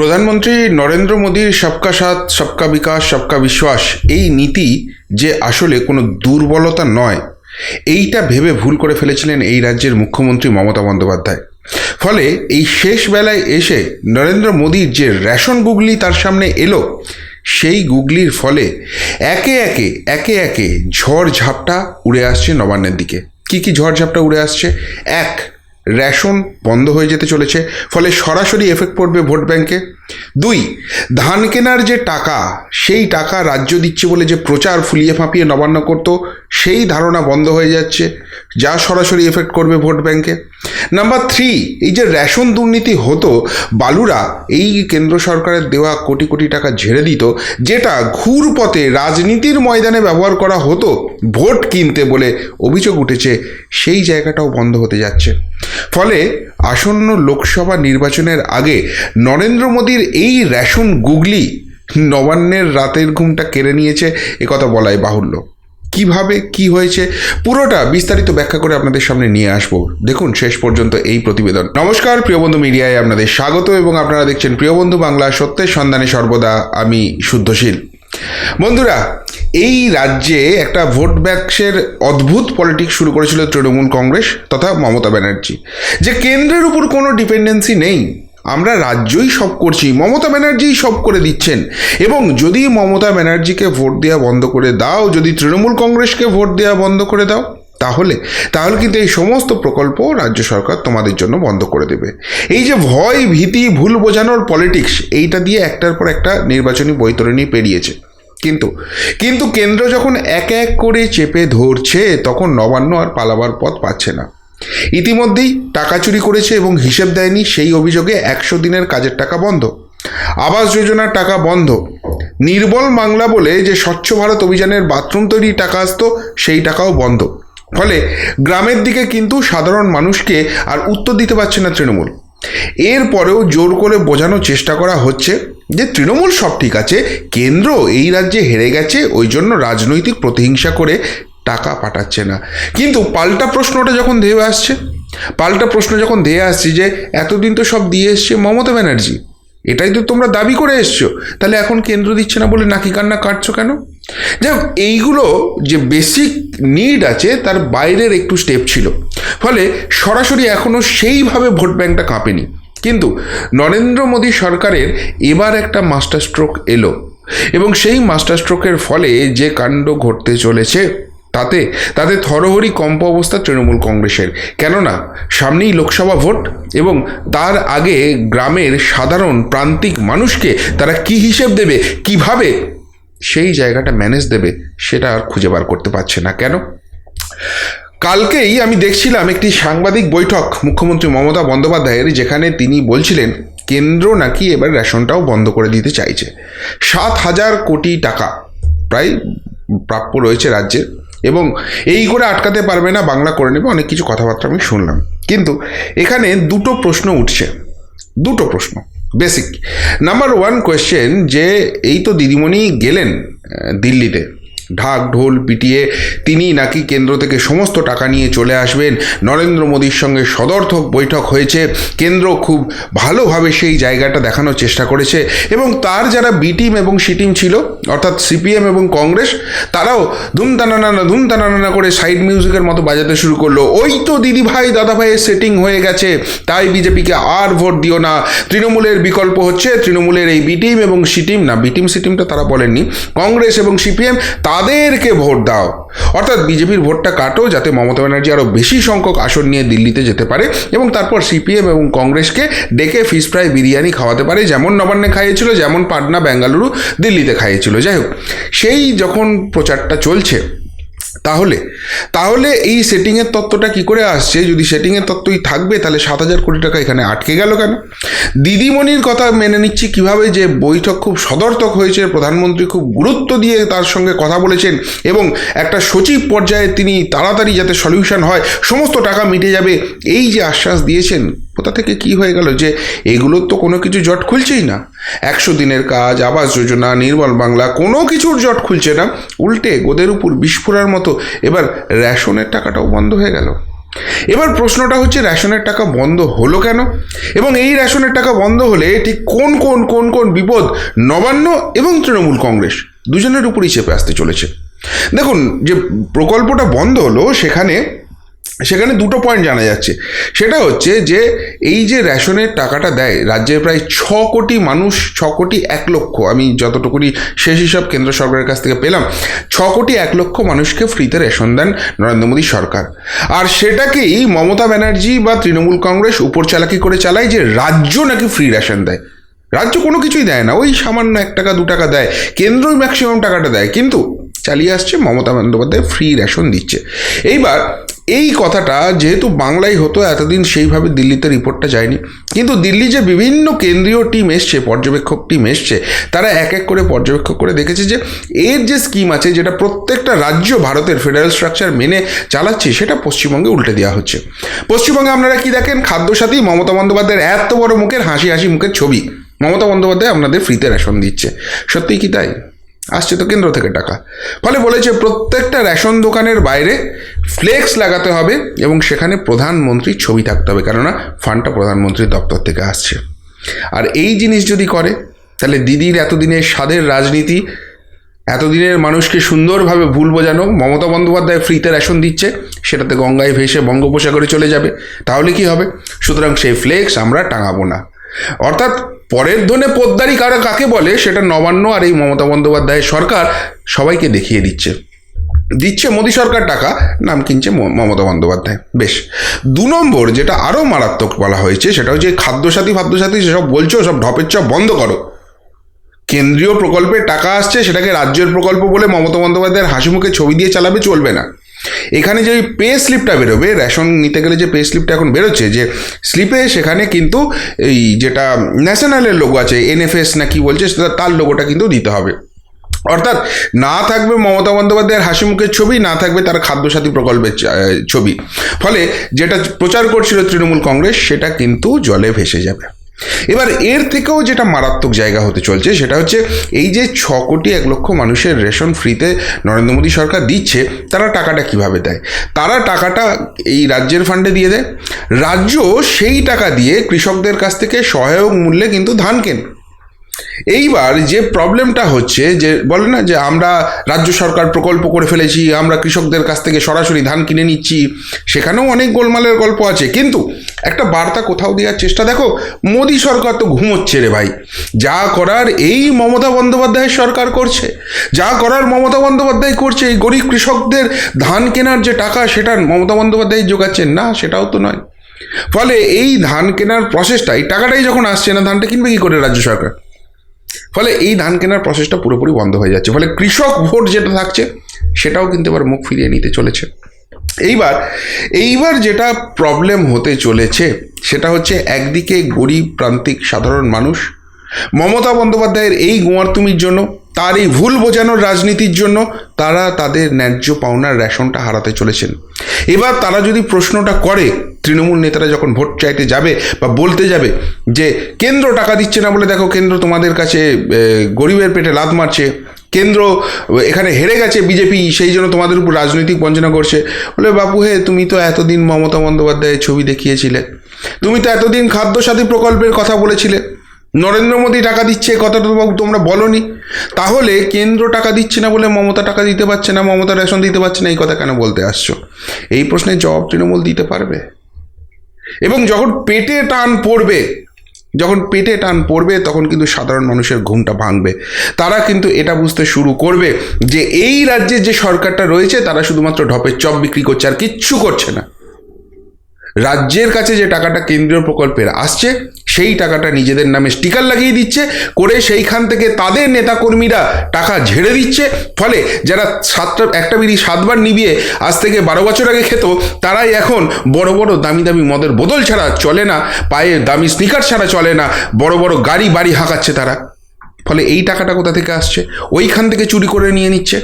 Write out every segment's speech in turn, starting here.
প্রধানমন্ত্রী নরেন্দ্র মোদীর সবকা সাথ, সবকা বিকাশ, সবকা বিশ্বাস, এই নীতি যে আসলে কোনো দুর্বলতা নয়, এইটা ভেবে ভুল করে ফেলেছিলেন এই রাজ্যের মুখ্যমন্ত্রী মমতা বন্দ্যোপাধ্যায়। ফলে এই শেষ বেলায় এসে নরেন্দ্র মোদীর যে রেশন গুগলি তার সামনে এলো, সেই গুগলির ফলে একে একে একে একে ঝড় ঝাপটা উড়ে আসছে নবান্নের দিকে। কি কি ঝড় ঝাপটা উড়ে আসছে? এক রেশন বন্ধ হয়ে যেতে চলেছে, ফলে সরাসরি এফেক্ট পড়বে ভোট ব্যাংকে দুই, ধান কেনার যে টাকা, সেই টাকা রাজ্য দিচ্ছে বলে যে প্রচার ফুলিয়ে ফাঁপিয়ে নবান্ন করতো, সেই ধারণা বন্ধ হয়ে যাচ্ছে। যা সরাসরি এফেক্ট করবে ভোট ব্যাংকে নাম্বার থ্রি এই যে রেশন দুর্নীতি হতো, বালুরা এই কেন্দ্র সরকারের দেওয়া কোটি কোটি টাকা ঝেড়ে দিত, যেটা ঘুরপথে রাজনীতির ময়দানে ব্যবহার করা হতো, ভোট কিনতে বলে অভিযোগ উঠেছে, সেই জায়গাটাও বন্ধ হতে যাচ্ছে। ফলে আসন্ন লোকসভা নির্বাচনের আগে নরেন্দ্র মোদীর এই রেশন গুগলি নবান্নের রাতের ঘুমটা কেড়ে নিয়েছে একথা বলাই বাহুল্য। কীভাবে কি হয়েছে, পুরোটা বিস্তারিত ব্যাখ্যা করে আপনাদের সামনে নিয়ে আসব। দেখুন, শেষ পর্যন্ত এই প্রতিবেদন। নমস্কার প্রিয়বন্ধু মিডিয়ায় আপনাদের স্বাগত এবং আপনারা দেখছেন প্রিয়বন্ধু বাংলা সত্যের সন্ধানে সর্বদা আমি শুদ্ধশীল। বন্ধুরা, এই রাজ্যে একটা ভোট ব্যাক্সের অদ্ভুত পলিটিক্স শুরু করেছিল তৃণমূল কংগ্রেস তথা মমতা ব্যানার্জি। যে কেন্দ্রের উপর কোনো ডিপেন্ডেন্সি নেই আমরা রাজ্যই সব করছি, মমতা ব্যানার্জিই সব করে দিচ্ছেন। এবং যদি মমতা ব্যানার্জিকে ভোট দেওয়া বন্ধ করে দাও, যদি তৃণমূল কংগ্রেসকে ভোট দেওয়া বন্ধ করে দাও, তাহলে তাহলে কিন্তু এই সমস্ত প্রকল্প রাজ্য সরকার তোমাদের জন্য বন্ধ করে দেবে। এই যে ভয়, ভীতি, ভুল বোঝানোর পলিটিক্স এইটা দিয়ে একটার পর একটা নির্বাচনী বৈতরণী পেরিয়েছে। কিন্তু কিন্তু কেন্দ্র যখন এক এক করে চেপে ধরছে, তখন নবান্ন আর পালাবার পথ পাচ্ছে না। ইতিমধ্যেই টাকা চুরি করেছে এবং হিসেব দেয়নি সেই অভিযোগে একশো দিনের কাজের টাকা বন্ধ। আবাস যোজনার টাকা বন্ধ। নির্বল বাংলা বলে যে স্বচ্ছ ভারত অভিযানের বাথরুম তৈরির টাকা আসতো, সেই টাকাও বন্ধ। ফলে গ্রামের দিকে কিন্তু সাধারণ মানুষকে আর উত্তর দিতে পারছে না তৃণমূল। এরপরেও জোর করে বোঝানোর চেষ্টা করা হচ্ছে যে তৃণমূল সব ঠিক আছে, কেন্দ্র এই রাজ্যে হেরে গেছে, ওই জন্য রাজনৈতিক প্রতিহিংসা করে টাকা পাঠাচ্ছে না। কিন্তু পাল্টা প্রশ্নটা যখন ধেয়ে আসছে, পাল্টা প্রশ্ন যখন ধেয়ে আসছে যে, এতদিন তো সব দিয়ে এসছে মমতা ব্যানার্জি, এটাই তো তোমরা দাবি করে এসছো, তাহলে এখন কেন্দ্র দিচ্ছে না বলে নাকি কান্না কাটছো কেন? যাই এইগুলো যে বেসিক নিড আছে, তার বাইরের একটু স্টেপ ছিল। ফলে সরাসরি এখনও সেইভাবে ভোট ব্যাংকটা কাঁপেনি। কিন্তু নরেন্দ্র মোদী সরকারের এবার একটা মাস্টার স্ট্রোক এলো। এবং সেই মাস্টার স্ট্রোকের ফলে যে কাণ্ড ঘটতে চলেছে তাতে তাতে থরহরি কম্প অবস্থা তৃণমূল কংগ্রেসের। কেননা, সামনেই লোকসভা ভোট এবং তার আগে গ্রামের সাধারণ প্রান্তিক মানুষকে তারা কি হিসেব দেবে, কীভাবে, সেই জায়গাটা ম্যানেজ দেবে, সেটা আর খুঁজে বার করতে পারছে না। কেন? কালকেই আমি দেখছিলাম একটি সাংবাদিক বৈঠক মুখ্যমন্ত্রী মমতা বন্দ্যোপাধ্যায়ের যেখানে তিনি বলছিলেন, কেন্দ্র নাকি এবার রেশনটাও বন্ধ করে দিতে চাইছে। সাত হাজার কোটি টাকা প্রায় প্রাপ্য রয়েছে রাজ্যের। এবং এই করে আটকাতে পারবে না, বাংলা করে নেবে, অনেক কিছু কথাবার্তা আমি শুনলাম। কিন্তু এখানে দুটো প্রশ্ন উঠছে, দুটো প্রশ্ন বেসিক নাম্বার ওয়ান কোয়েশ্চেন যে, এই তো দিদিমণি গেলেন দিল্লিতে। ঢাক ঢোল পিটিয়ে তিনি নাকি কেন্দ্র থেকে সমস্ত টাকা নিয়ে চলে আসবেন। নরেন্দ্র মোদীর সঙ্গে সদর্থক বৈঠক হয়েছে। কেন্দ্র খুব ভালোভাবে সেই জায়গাটা দেখানোর চেষ্টা করেছে এবং তার যারা বি টিম এবং সি টিম ছিল, অর্থাৎ সিপিএম এবং কংগ্রেস, তারাও ধুমতানানা ধুমতানানা করে সাইড মিউজিকের মতো বাজাতে শুরু করল। ওই তো দিদি ভাই দাদা ভাইয়ের সেটিং হয়ে গেছে। তাই বিজেপিকে আর ভোট দিও না। তৃণমূলের বিকল্প হচ্ছে, তৃণমূলের এই বি টিম এবং সি টিম না, বি টিম তারা বলেননি। কংগ্রেস এবং সিপিএম তাদেরকে ভোট দাও। অর্থাৎ বিজেপির ভোটটা কাটো, যাতে মমতা ব্যানার্জি আরও বেশি সংখ্যক আসন নিয়ে দিল্লিতে যেতে পারে এবং তারপর সিপিএম এবং কংগ্রেসকে ডেকে ফিশ ফ্রাই বিরিয়ানি খাওয়াতে পারে, যেমন নবান্নে খাইয়েছিল, যেমন পাটনা, বেঙ্গালুরু দিল্লিতে খাইয়েছিল। যাই হোক, সেই যখন প্রচারটা চলছে তাহলে তাহলে এই সেটিংয়ের তত্ত্বটা কি করে আসছে? যদি সেটিংয়ের তত্ত্বই থাকবে, তাহলে সাত হাজার কোটি টাকা এখানে আটকে গেল কেন? দিদিমণির কথা মেনে নিচ্ছি কীভাবে যে বৈঠক খুব সদর্থক হয়েছে, প্রধানমন্ত্রী খুব গুরুত্ব দিয়ে তার সঙ্গে কথা বলেছেন এবং একটা সচিব পর্যায়ে তিনি তাড়াতাড়ি যাতে সলিউশন হয়, সমস্ত টাকা মিটে যাবে, এই যে আশ্বাস দিয়েছেন কোথা থেকে কি হয়ে গেল যে এগুলোর তো কোনো কিছু জট খুলছেই না। একশো দিনের কাজ, আবাস যোজনা, নির্মল বাংলা, কোনো কিছুর জট খুলছে না। উল্টে গোদের উপর বিস্ফোরার মতো এবার রেশনের টাকাটাও বন্ধ হয়ে গেল। এবার প্রশ্নটা হচ্ছে, রেশনের টাকা বন্ধ হলো কেন? এবং এই রেশনের টাকা বন্ধ হলে ঠিক কোন কোন কোন কোন বিপদ নবান্ন এবং তৃণমূল কংগ্রেস দুজনের উপরই চেপে আসতে চলেছে। দেখুন, যে প্রকল্পটা বন্ধ হলো সেখানে সেখানে দুটো পয়েন্ট জানা যাচ্ছে। সেটা হচ্ছে যে, এই যে রেশনের টাকাটা দেয়, রাজ্যের প্রায় ছ কোটি মানুষ, ছ কোটি এক লক্ষ, আমি যতটুকুনি শেষ হিসাব কেন্দ্র সরকারের কাছ থেকে পেলাম, ছ কোটি এক লক্ষ মানুষকে ফ্রিতে রেশন দেন নরেন্দ্র মোদী সরকার। আর সেটাকেই মমতা ব্যানার্জি বা তৃণমূল কংগ্রেস উপর চালাকি করে চালায় যে, রাজ্য নাকি ফ্রি রেশন দেয়। রাজ্য কোনো কিছুই দেয় না, ওই সামান্য এক টাকা, দু টাকা দেয়, কেন্দ্রই ম্যাক্সিমাম টাকাটা দেয়, কিন্তু চালিয়ে আসছে মমতা বন্দ্যোপাধ্যায় ফ্রি রেশন দিচ্ছে। এইবার এই কথাটা যেহেতু বাংলায় হতো, এতদিন সেইভাবে দিল্লিতে রিপোর্টটা যায়নি। কিন্তু দিল্লি যে বিভিন্ন কেন্দ্রীয় টিম এসছে, পর্যবেক্ষক টিম এসছে, তারা এক এক করে পর্যবেক্ষক করে দেখেছে যে, এর যে স্কিম আছে, যেটা প্রত্যেকটা রাজ্য ভারতের ফেডারেল স্ট্রাকচার মেনে চালাচ্ছে, সেটা পশ্চিমবঙ্গে উল্টে দেওয়া হচ্ছে। পশ্চিমবঙ্গে আপনারা কি দেখেন? খাদ্যসাথী মমতা বন্দ্যোপাধ্যায়ের এত বড় মুখের হাসি হাসি মুখের ছবি। মমতা বন্দ্যোপাধ্যায় আপনাদের ফ্রিতে রেশন দিচ্ছে। সত্যিই কি তাই? আসছে তো কেন্দ্র থেকে টাকা। ফলে বলেছে প্রত্যেকটা রেশন দোকানের বাইরে ফ্লেক্স লাগাতে হবে এবং সেখানে প্রধানমন্ত্রীর ছবি থাকতে হবে, কেননা ফান্ডটা প্রধানমন্ত্রীর দপ্তর থেকে আসছে। আর এই জিনিস যদি করে, তাহলে দিদির এতদিনের স্বাদের রাজনীতি, এতদিনের মানুষকে সুন্দরভাবে ভুল বোঝানো, মমতা বন্দ্যোপাধ্যায় ফ্রিতে রেশন দিচ্ছে, সেটাতে গঙ্গায় ভেসে বঙ্গোপসাগরে চলে যাবে, তাহলে কি হবে? সুতরাং সেই ফ্লেক্স আমরা টাঙাবো না। অর্থাৎ পরের ধনে পোদ্দারি কারা কাকে বলে সেটা নবান্ন আর এই মমতা বন্দ্যোপাধ্যায়ের সরকার সবাইকে দেখিয়ে দিচ্ছে। দিচ্ছে মোদী সরকার টাকা, নাম কিনছে মমতা বন্দ্যোপাধ্যায়। বেশ, দু নম্বর যেটা আরও মারাত্মক বলা হয়েছে সেটা হচ্ছে খাদ্যসাথী, ফাদ্যসাথী যেসব বলছো, সব ঢপের চপ বন্ধ করো। কেন্দ্রীয় প্রকল্পে টাকা আসছে, সেটাকে রাজ্যের প্রকল্প বলে মমতা বন্দ্যোপাধ্যায়ের হাসি মুখে ছবি দিয়ে চালাবে, চলবে না। এখানে যে পে স্লিপটা বেরোবে রেশন নিতে গেলে যে পে স্লিপটা এখন বেরোচ্ছে, যে স্লিপে সেখানে কিন্তু এই যেটা ন্যাশনালের লোগো আছে এনএফএস না কি বলছে তার লোগোটা কিন্তু দিতে হবে। অর্থাৎ না থাকবে মমতা বন্দ্যোপাধ্যায়ের হাসি মুখের ছবি, না থাকবে তার খাদ্যসাথী প্রকল্পের ছবি। ফলে যেটা প্রচার করছিল তৃণমূল কংগ্রেস, সেটা কিন্তু জলে ভেসে যাবে। এবার এর থেকেও যেটা মারাত্মক জায়গা হতে চলছে, সেটা হচ্ছে এই যে ছ কোটি এক লক্ষ মানুষের রেশন ফ্রিতে নরেন্দ্র মোদী সরকার দিচ্ছে, তারা টাকাটা কীভাবে দেয়? তারা টাকাটা এই রাজ্যের ফান্ডে দিয়ে দেয়। রাজ্য সেই টাকা দিয়ে কৃষকদের কাছ থেকে সহায়ক মূল্যে কিন্তু ধান কেনে। এইবার যে প্রবলেমটা হচ্ছে, যে বলে না যে আমরা রাজ্য সরকার প্রকল্প করে ফেলেছি, আমরা কৃষকদের কাছ থেকে সরাসরি ধান কিনে নিচ্ছি, সেখানেও অনেক গোলমালের গল্প আছে। কিন্তু একটা বার্তা কোথাও দেওয়ার চেষ্টা, দেখো, মোদী সরকার তো ঘুমোচ্ছে রে ভাই। যা করার এই মমতা বন্দ্যোপাধ্যায়ের সরকার করছে, যা করার মমতা বন্দ্যোপাধ্যায় করছে, এই গরিব কৃষকদের ধান কেনার যে টাকা, সেটা মমতা বন্দ্যোপাধ্যায় যোগাচ্ছেন। না, সেটাও তো নয়। ফলে এই ধান কেনার প্রসেসটা এই টাকাটাই যখন আসছে না, ধানটা কিনবে কি করে রাজ্য সরকার? ফলে এই ধান কেনার প্রসেসটা পুরোপুরি বন্ধ হয়ে যাচ্ছে। ফলে কৃষক ভোট যেটা থাকছে, সেটাও কিন্তু এবার মুখ ফিরিয়ে নিতে চলেছে। এইবার এইবার যেটা প্রবলেম হতে চলেছে, সেটা হচ্ছে একদিকে গরিব প্রান্তিক সাধারণ মানুষ, মমতা বন্দ্যোপাধ্যায়ের এই গোয়ারতুমির জন্য, তার এই ভুল বোঝানোর রাজনীতির জন্য, তারা তাদের ন্যায্য পাওনার রেশনটা হারাতে চলেছেন। এবার তারা যদি প্রশ্নটা করে, তৃণমূল নেতারা যখন ভোট চাইতে যাবে বা বলতে যাবে যে কেন্দ্র টাকা দিচ্ছে না বলে, দেখো কেন্দ্র তোমাদের কাছে গরিবের পেটে লাত মারছে, কেন্দ্র এখানে হেরে গেছে বিজেপি, সেই জন্য তোমাদের উপর রাজনৈতিক বঞ্চনা করছে। বলে, বাপু হে, তুমি তো এতদিন মমতা বন্দ্যোপাধ্যায়ের ছবি দেখিয়েছিলে। তুমি তো এতদিন খাদ্যসাথী প্রকল্পের কথা বলেছিলে। নরেন্দ্র মোদী টাকা দিচ্ছে কথাটা তো বাবু তোমরা বলনি। তাহলে কেন্দ্র টাকা দিচ্ছে না বলে মমতা টাকা দিতে পারছে না, মমতা রেশন দিতে পারছে না, এই কথা কেন বলতে আসছো? এই প্রশ্নের জবাব তৃণমূল দিতে পারবে? এবং যখন পেটে টান পড়বে, যখন পেটে টান পড়বে, তখন কিন্তু সাধারণ মানুষের ঘুমটা ভাঙবে। তারা কিন্তু এটা বুঝতে শুরু করবে যে এই রাজ্যের যে সরকারটা রয়েছে, তারা শুধুমাত্র ঢপের চপ বিক্রি করছে আর কিচ্ছু করছে না। রাজ্যের কাছে যে টাকাটা কেন্দ্রীয় প্রকল্পের আসছে সেই টাকাটা নিজেদের নামে স্টিকার লাগিয়ে দিচ্ছে, করে সেইখান থেকে তাদের নেতাকর্মীরা টাকা ঝেড়ে দিচ্ছে। ফলে যারা সাতটা, একটা বিড়ি সাতবার নিবিয়ে আজ থেকে বারো বছর আগে খেত, তারাই এখন বড় বড় দামি দামি মদের বোতল ছাড়া চলে না, পায়ে দামি স্নিকার ছাড়া চলে না, বড় বড় গাড়ি বাড়ি হাঁকাচ্ছে তারা। ফলে এই টাকাটা কোথা থেকে আসছে? ওইখান থেকে চুরি করে নিয়ে নিচ্ছে।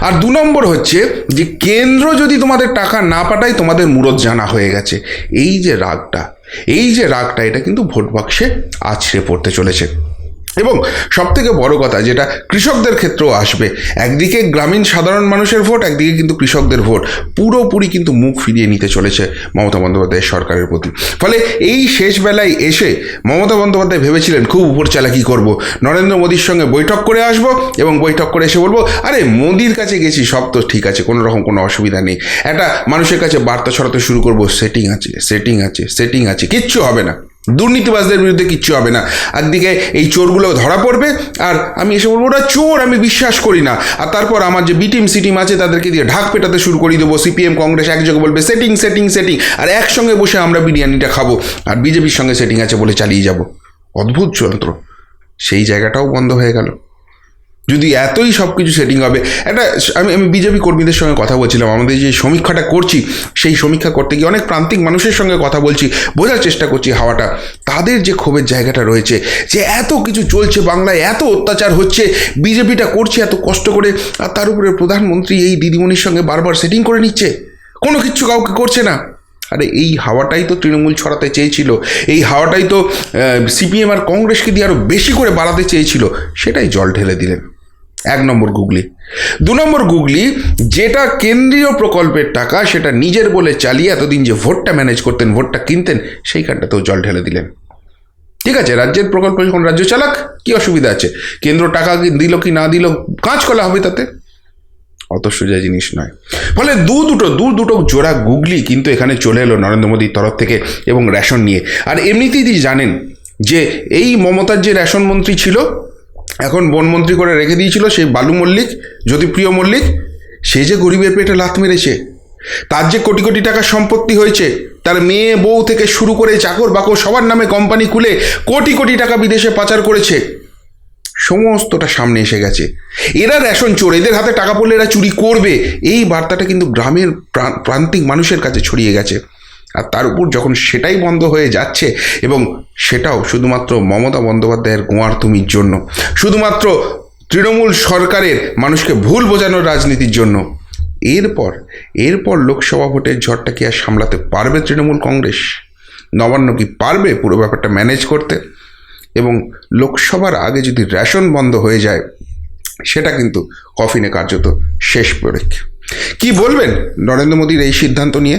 আর দু নম্বর হচ্ছে যে কেন্দ্র যদি তোমাদের টাকা না পাঠায়, তোমাদের মুরত জানা হয়ে গেছে। এই যে রাগটা, এই যে রাগটা, এটা কিন্তু ভোট বাক্সে আছড়ে পড়তে চলেছে। এবং সব থেকে বড় কথা যেটা কৃষকদের ক্ষেত্রেও আসবে, একদিকে গ্রামীণ সাধারণ মানুষের ভোট, একদিকে কিন্তু কৃষকদের ভোট। পুরোপুরি কিন্তু মুখ ফিরিয়ে নিতে চলেছে মমতা বন্দ্যোপাধ্যায়ের সরকারের প্রতি। ফলে এই শেষ বেলায় এসে মমতা বন্দ্যোপাধ্যায় ভেবেছিলেন, খুব উপর চালাকি করব? নরেন্দ্র মোদীর সঙ্গে বৈঠক করে আসব এবং বৈঠক করে এসে বলব, আরে, মোদির কাছে গেছি, সব তো ঠিক আছে, কোনো রকম কোনো অসুবিধা নেই। একটা মানুষের কাছে বার্তা ছড়াতে শুরু করব, সেটিং আছে সেটিং আছে সেটিং আছে, কিচ্ছু হবে না। দুর্নীতিবাজদের বিরুদ্ধে কিচ্ছু হবে না। একদিকে এই চোরগুলো ধরা পড়বে, আর আমি এসে বলব, ওরা চোর, আমি বিশ্বাস করি না। আর তারপর আমার যে বিটিম সিটিম আছে, তাদেরকে দিয়ে ঢাক পেটাতে শুরু করে দেবো। সিপিএম কংগ্রেস একযোগে বলবে সেটিং সেটিং সেটিং আর একসঙ্গে বসে আমরা বিরিয়ানিটা খাব। আর বিজেপির সঙ্গে সেটিং আছে বলে চালিয়ে যাব। অদ্ভুত যন্ত্র সেই জায়গাটাও বন্ধ হয়ে গেল। যদি এতই সব কিছু সেটিং হবে, একটা আমি আমি বিজেপি কর্মীদের সঙ্গে কথা বলছিলাম, আমাদের যে সমীক্ষাটা করছি, সেই সমীক্ষা করতে গিয়ে অনেক প্রান্তিক মানুষের সঙ্গে কথা বলছি, বোঝার চেষ্টা করছি হাওয়াটা। তাদের যে ক্ষোভের জায়গাটা রয়েছে, যে এত কিছু চলছে বাংলায়, এত অত্যাচার হচ্ছে বিজেপিটা করছে এত কষ্ট করে, আর তার উপরে প্রধানমন্ত্রী এই দিদিমণির সঙ্গে বারবার সেটিং করে নিচ্ছে, কোনো কিচ্ছু কাউকে করছে না। আরে এই হাওয়াটাই তো তৃণমূল ছড়াতে চেয়েছিল, এই হাওয়াটাই তো সিপিএম আর কংগ্রেসকে দিয়ে আরও বেশি করে বাড়াতে চেয়েছিল, সেটাই জল ঢেলে দিলেন। এক নম্বর গুগলি। দু নম্বর গুগলি, যেটা কেন্দ্রীয় প্রকল্পের টাকা, সেটা নিজের বলে চালিয়ে এতদিন যে ভোটটা ম্যানেজ করতেন, ভোটটা কিনতেন, সেইখানটাতেও জল ঢেলে দিলেন। ঠিক আছে, রাজ্যের প্রকল্প যখন রাজ্য চালাক, কি অসুবিধা আছে? কেন্দ্র টাকা দিল কি না দিল কাজ করা হবে তাতে? অত সোজা জিনিস নয়। ফলে দু দুটো দু দুটো জোড়া গুগলি কিন্তু এখানে চলে এলো নরেন্দ্র মোদীর তরফ থেকে এবং রেশন নিয়ে। আর এমনিতেই জানেন যে এই মমতার যে রেশন মন্ত্রী ছিল এখন বনমন্ত্রী করে রেখে দিয়েছিল সেই বালু মল্লিক, জ্যোতিপ্রিয় মল্লিক, সে যে গরিবের পেটে লাথ মেরেছে, তার যে কোটি কোটি টাকার সম্পত্তি হয়েছে, তার মেয়ে, বউ থেকে শুরু করে চাকর বাকর সবার নামে কোম্পানি খুলে কোটি কোটি টাকা বিদেশে পাচার করেছে, সমস্তটা সামনে এসে গেছে। এরা রেশন চোর, এদের হাতে টাকা পড়লে এরা চুরি করবে, এই বার্তাটা কিন্তু গ্রামের প্রান্তিক মানুষের কাছে ছড়িয়ে গেছে। আর তার উপর যখন সেটাই বন্ধ হয়ে যাচ্ছে এবং সেটাও শুধুমাত্র মমতা বন্দ্যোপাধ্যায়ের গোয়ার তুমির জন্য, শুধুমাত্র তৃণমূল সরকারের মানুষকে ভুল বোঝানোর রাজনীতির জন্য, এরপর এরপর লোকসভা ভোটের ঝড়টা কি আর সামলাতে পারবে তৃণমূল কংগ্রেস? নবান্ন কি পারবে পুরো ব্যাপারটা ম্যানেজ করতে? এবং লোকসভার আগে যদি রেশন বন্ধ হয়ে যায়, সেটা কিন্তু কফিনে কার্যত শেষ পরীক্ষা। কি বলবেন নরেন্দ্র মোদীর এই সিদ্ধান্ত নিয়ে?